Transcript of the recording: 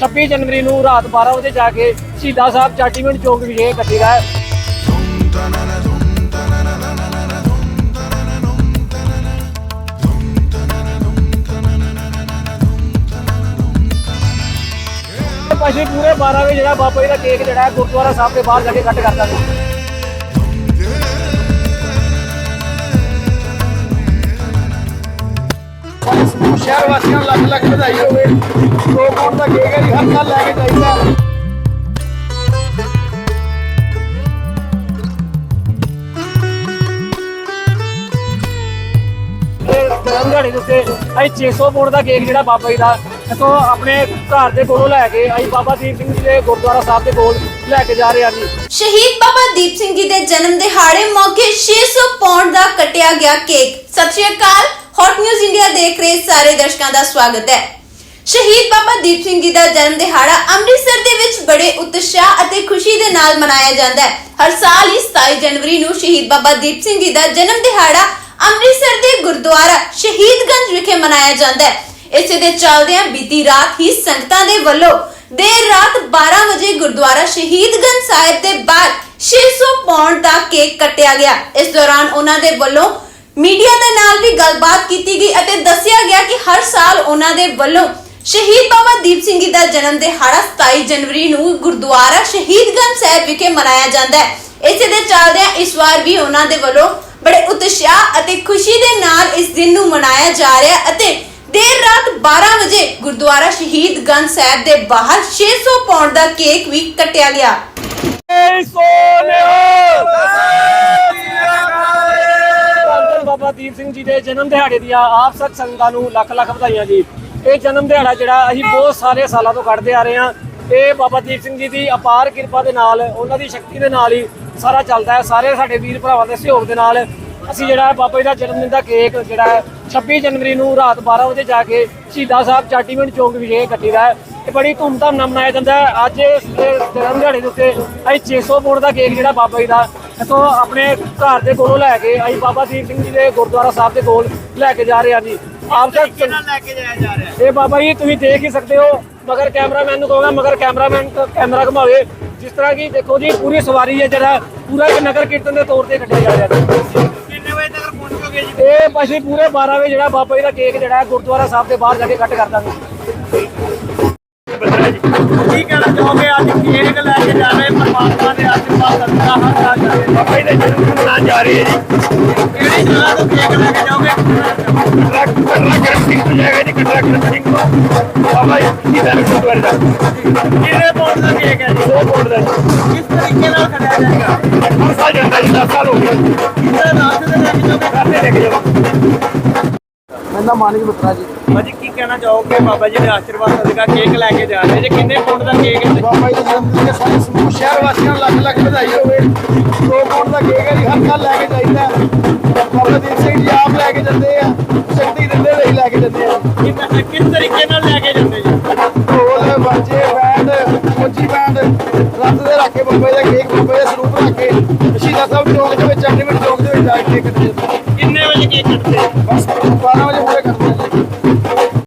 26 ਜਨਵਰੀ ਨੂੰ ਰਾਤ 12 ਵਜੇ ਜਾ ਕੇ ਸ਼ਹੀਦਾਂ ਸਾਹਿਬ ਚਾਟੀਵਿੰਡ ਚੌਕ ਵਿਖੇ ਕੱਟੇਗਾ ਅਸੀਂ ਪੂਰੇ 12 ਵਜੇ ਜਿਹੜਾ ਬਾਬਾ ਜੀ ਦਾ ਕੇਕ ਜਿਹੜਾ ਹੈ, ਗੁਰਦੁਆਰਾ ਸਾਹਿਬ ਦੇ ਬਾਹਰ ਜਾ ਕੇ ਕੱਟ ਕਰਦਾ ਸੀ ਸ਼ਹਿਰ ਵਾਸੀਆਂ ਲੱਖ ਲੱਖ ਵਧਾਈ ਹੋਵੇ। ਦੋ ਕੋਟ ਦਾ ਕੇਕ ਹੈ ਜੀ ਹਰ ਸਾਲ ਲੈ ਕੇ ਜਾਈਦਾ। ਤੇ ਦੇ ਉੱਤੇ ਅਸੀਂ 600 ਪੌਂਡ ਦਾ ਕੇਕ ਜਿਹੜਾ ਬਾਬਾ ਜੀ ਦਾ, ਇਥੋਂ ਆਪਣੇ ਘਰ ਦੇ ਕੋਲੋਂ ਲੈ ਕੇ ਅਸੀਂ ਬਾਬਾ ਦੀਪ ਸਿੰਘ ਜੀ ਦੇ ਗੁਰਦੁਆਰਾ ਸਾਹਿਬ ਦੇ ਕੋਲ ਲੈ ਕੇ ਜਾ ਰਹੇ ਹਾਂ ਜੀ। ਸ਼ਹੀਦ ਬਾਬਾ ਦੀਪ ਸਿੰਘ ਜੀ ਦੇ ਜਨਮ ਦਿਹਾੜੇ ਮੌਕੇ 600 ਪੌਂਡ ਦਾ ਕਟਿਆ ਗਿਆ ਕੇਕ। ਸਤਿ ਸ਼੍ਰੀ ਅਕਾਲ ਹੌਟ ਨਿਊਜ਼ ਇੰਡੀਆ ਦੇਖ ਰਹੇ ਸਾਰੇ ਦਰਸ਼ਕਾਂ ਦਾ ਸਵਾਗਤ ਹੈ। ਸ਼ਹੀਦ ਦੀਪ ਸਿੰਘ ਜੀ ਦਾ ਜਨਮ ਦਿਹਾੜਾ ਅੰਮ੍ਰਿਤਸਰ ਦੇ ਵਿੱਚ ਬੜੇ ਉਤਸ਼ਾਹ ਅਤੇ ਖੁਸ਼ੀ ਦੇ ਨਾਲ ਮਨਾਇਆ ਜਾਂਦਾ ਹੈ। ਹਰ ਸਾਲ ਹੀ 27 ਜਨਵਰੀ ਨੂੰ ਸ਼ਹੀਦ ਬਾਬਾ ਦੀਪ ਸਿੰਘ ਜੀ ਦਾ ਜਨਮ ਦਿਹਾੜਾ ਅੰਮ੍ਰਿਤਸਰ ਦੇ ਗੁਰਦੁਆਰਾ ਸ਼ਹੀਦਗੰਜ ਵਿਖੇ ਮਨਾਇਆ ਜਾਂਦਾ ਹੈ। ਇਸੇ ਦੇ ਚੱਲਦਿਆਂ ਬੀਤੀ ਰਾਤ ਹੀ ਸੰਗਤਾਂ ਦੇ ਵੱਲੋਂ ਦੇਰ ਰਾਤ 12 ਵਜੇ ਗੁਰਦੁਆਰਾ ਸ਼ਹੀਦਗੰਜ ਸਾਹਿਬ ਦੇ ਬਾਹਰ 600 ਪੌਂਡ ਦਾ ਕੇਕ ਕੱਟਿਆ ਗਿਆ। ਇਸ ਦੌਰਾਨ ਉਹਨਾਂ ਦੇ ਵੱਲੋਂ ਮੀਡੀਆ ਦੇ ਨਾਲ ਵੀ ਗੱਲਬਾਤ ਕੀਤੀ ਗਈ ਅਤੇ ਦੱਸਿਆ ਗਿਆ ਕਿ ਹਰ ਸਾਲ ਉਹਨਾਂ ਦੇ ਵੱਲੋਂ ਸ਼ਹੀਦ ਬਾਬਾ ਦੀਪ ਸਿੰਘ ਜੀ ਦਾ ਜਨਮ ਦਿਹਾੜਾ 27 ਜਨਵਰੀ ਨੂੰ ਗੁਰਦੁਆਰਾ ਸ਼ਹੀਦਗੰਜ ਸਾਹਿਬ ਵਿਖੇ ਮਨਾਇਆ ਜਾਂਦਾ ਹੈ। ਇਸੇ ਦੇ ਚੱਲਦਿਆਂ ਇਸ ਵਾਰ ਵੀ ਉਹਨਾਂ ਦੇ ਵੱਲੋਂ ਬੜੇ ਉਤਸ਼ਾਹ ਅਤੇ ਖੁਸ਼ੀ ਦੇ ਨਾਲ ਇਸ ਦਿਨ ਨੂੰ ਮਨਾਇਆ ਜਾ ਰਿਹਾ ਅਤੇ ਦੇਰ ਰਾਤ 12 ਵਜੇ ਗੁਰਦੁਆਰਾ ਸ਼ਹੀਦਗੰਜ ਸਾਹਿਬ ਦੇ ਬਾਹਰ 600 ਪੌਂਡ ਦਾ ਕੇਕ ਵੀ ਕੱਟਿਆ ਗਿਆ। ਏ ਬਾਬਾ ਦੀਪ ਸਿੰਘ ਜੀ ਦੇ ਜਨਮ ਦਿਹਾੜੇ ਦੀਆਂ ਆਪ ਸਤ ਸੰਗਤਾਂ ਨੂੰ ਲੱਖ ਲੱਖ ਵਧਾਈਆਂ ਜੀ। ਇਹ ਜਨਮ ਦਿਹਾੜਾ ਜਿਹੜਾ ਅਸੀਂ ਬਹੁਤ ਸਾਰੇ ਸਾਲਾਂ ਤੋਂ ਕੱਢਦੇ ਆ ਰਹੇ ਹਾਂ। ਇਹ ਬਾਬਾ ਦੀਪ ਸਿੰਘ ਜੀ ਦੀ ਅਪਾਰ ਕਿਰਪਾ ਦੇ ਨਾਲ, ਉਹਨਾਂ ਦੀ ਸ਼ਕਤੀ ਦੇ ਨਾਲ ਹੀ ਸਾਰਾ ਚੱਲਦਾ ਹੈ। ਸਾਰੇ ਸਾਡੇ ਵੀਰ ਭਰਾਵਾਂ ਦੇ ਸਹਿਯੋਗ ਦੇ ਨਾਲ ਅਸੀਂ ਜਿਹੜਾ ਬਾਬਾ ਜੀ ਦਾ ਜਨਮ ਦਿਨ ਦਾ ਕੇਕ ਜਿਹੜਾ ਹੈ 26 ਜਨਵਰੀ ਨੂੰ ਰਾਤ 12 ਵਜੇ ਜਾ ਕੇ ਸ਼ਹੀਦਾਂ ਸਾਹਿਬ ਚਾਟੀਵਿੰਡ ਚੌਂਕ ਵਿਖੇ ਕੱਟੀਦਾ ਹੈ। ਇਹ ਬੜੀ ਧੂਮਧਾਮ ਨਾਲ ਮਨਾਇਆ ਜਾਂਦਾ ਹੈ। ਅੱਜ ਇਸ ਜਨਮ ਦਿਹਾੜੇ ਦੇ ਉੱਤੇ ਅਸੀਂ 600 ਪੌਂਡ ਦਾ ਕੇਕ ਜਿਹੜਾ ਬਾਬਾ ਜੀ ਦਾ ਇਥੋਂ ਆਪਣੇ ਘਰ ਦੇ ਕੋਲੋਂ ਲੈ ਕੇ ਅਸੀਂ ਬਾਬਾ ਦੀਪ ਸਿੰਘ ਜੀ ਦੇ ਗੁਰਦੁਆਰਾ ਸਾਹਿਬ ਦੇ ਕੋਲ ਲੈ ਕੇ ਜਾ ਰਹੇ ਹਾਂ ਜੀ। ਆਪ ਤੱਕ ਲੈ ਕੇ ਜਾਇਆ ਜਾ ਰਿਹਾ ਇਹ ਬਾਬਾ ਜੀ ਤੁਸੀਂ ਦੇਖ ਹੀ ਸਕਦੇ ਹੋ ਮਗਰ ਕੈਮਰਾਮੈਨ ਨੂੰ ਕਹੋਗਾ ਮਗਰ ਕੈਮਰਾਮੈਨ ਕੈਮਰਾ ਘੁਮਾਵੇ। ਜਿਸ ਤਰ੍ਹਾਂ ਕਿ ਦੇਖੋ ਜੀ ਪੂਰੀ ਸਵਾਰੀ ਹੈ ਜਿਹੜਾ ਪੂਰਾ ਇੱਕ ਨਗਰ ਕੀਰਤਨ ਦੇ ਤੌਰ ਤੇ ਕੱਢਿਆ ਜਾ ਰਿਹਾ ਹੈ। ਕਿੰਨੇ ਵਜੇ ਤੱਕ ਪਹੁੰਚੋਗੇ ਜੀ? ਇਹ ਅਸੀਂ ਪੂਰੇ 12 ਵਜੇ ਜਿਹੜਾ ਬਾਬਾ ਜੀ ਦਾ ਕੇਕ ਜਿਹੜਾ ਗੁਰਦੁਆਰਾ ਸਾਹਿਬ ਦੇ ਬਾਹਰ ਜਾ ਕੇ ਕੱਟ ਕਰ ਦਾਂਗੇ। ਕੀ ਕਹਿਣਾ ਚਾਹੋਗੇ? ਅੱਜ ਕੇਕ ਲੈ ਕੇ ਜਾ ਰਹੇ? ਪਰਮਾਤਮਾ ਦੇ ਆਸ਼ੀਰਵਾਦ ਸਦਕਾ ਹਰ ਜਾ ਰਹੇ। ਬਾਬਾ ਜੀ ਦੇ ਜਨਮ ਦਿਨ ਮਨਾਉਣ ਜਾ ਰਹੇ ਜੀ। ਕਿਹੜੀ ਜਗ੍ਹਾ ਤੋਂ ਕੇਕ ਲੈ ਕੇ ਜਾਓਗੇ? ਟਰੱਕ ਟਰੱਕ ਰੈਸਿੰਗ ਤੋਂ ਜਾਏਗਾ ਜੀ ਟਰੱਕ ਰੈਸਿੰਗ ਤੋਂ। ਬਾਬਾ ਜੀ ਦਾ ਗੁਰਦੁਆਰੇ ਦਾ ਕਿੰਨੇ ਪੌਂਡ ਦਾ ਕੇਕ ਹੈ ਜੀ? ਦੋ ਬੋਰਡ ਦਾ ਕਿਸ ਤਰੀਕੇ ਨਾਲ ਖੜਿਆ ਜਾਏਗਾ ਹਰ ਸਾਲ ਜਾਂਦਾ ਜੀ 10 ਸਾਲ ਹੋ ਗਏ। ਕਿੰਨੇ ਰਾਤ ਦੇ ਲੈ ਕੇ ਜਾਓਗੇ ਕਰਦੇ ਲੈ ਕੇ ਜਾਓ। ਮੈਨਾਂ ਮਾਨਿਕ ਬੁੱਤਰਾ ਜੀ। ਭਾਜੀ ਕੀ ਕਹਿਣਾ ਚਾਹੋਗੇ? ਬਾਬਾ ਜੀ ਦੇ ਆਸ਼ੀਰਵਾਦ ਸਦਕਾ ਕੇਕ ਲੈ ਕੇ ਜਾ ਰਹੇ ਜੀ ਕਿੰਨੇ ਪੌਂਡ ਦਾ ਕੇਕ ਹੈ ਬਾਬਾ ਜੀ ਦੇ ਜਨਮ ਦਿਨ ਦੇ ਸਾਰੇ ਸਮੂਹ ਸ਼ਹਿਰ ਵਾਸੀਆਂ ਨੂੰ ਲੱਖ ਲੱਖ ਵਧਾਈ ਹੋਵੇ। ਦੋ ਪੌਂਡ ਦਾ ਕੇਕ ਹੈ ਜੀ ਹਰ ਸਾਲ ਲੈ ਕੇ ਜਾਈਦਾ ਬਾਬਾ ਦੀਪ ਸਿੰਘ ਜੀ ਆਪ ਲੈ ਕੇ ਜਾਂਦੇ ਆ ਸ਼ਕਤੀ ਦਿੰਦੇ ਲਈ ਲੈ ਕੇ ਜਾਂਦੇ ਆ। ਕਿਸ ਤਰੀਕੇ ਨਾਲ ਲੈ ਕੇ ਜਾਂਦੇ ਜੀ? ਢੋਲ ਬਾਜੇ ਬੈਂਡ ਮੋਚੀ ਬੈਂਡ ਰੱਤ ਦੇ ਰੱਖ ਕੇ ਬਾਬਾ ਦਾ ਕੇਕ ਬਾਬਾ ਦਾ ਸਰੂਪ ਰੱਖ ਕੇ ਸ਼ਹੀਦਾਂ ਸਾਹਿਬ ਚੌਕ ਦੇ ਵਿੱਚ ਚੰਡੀਗੜ੍ਹ ਚੌਕ ਦੇ ਵਿੱਚ ਜਾ ਕੇ ਕੇਕ ਕੱਟਦੇ ਕਿੰਨੇ ਵਜੇ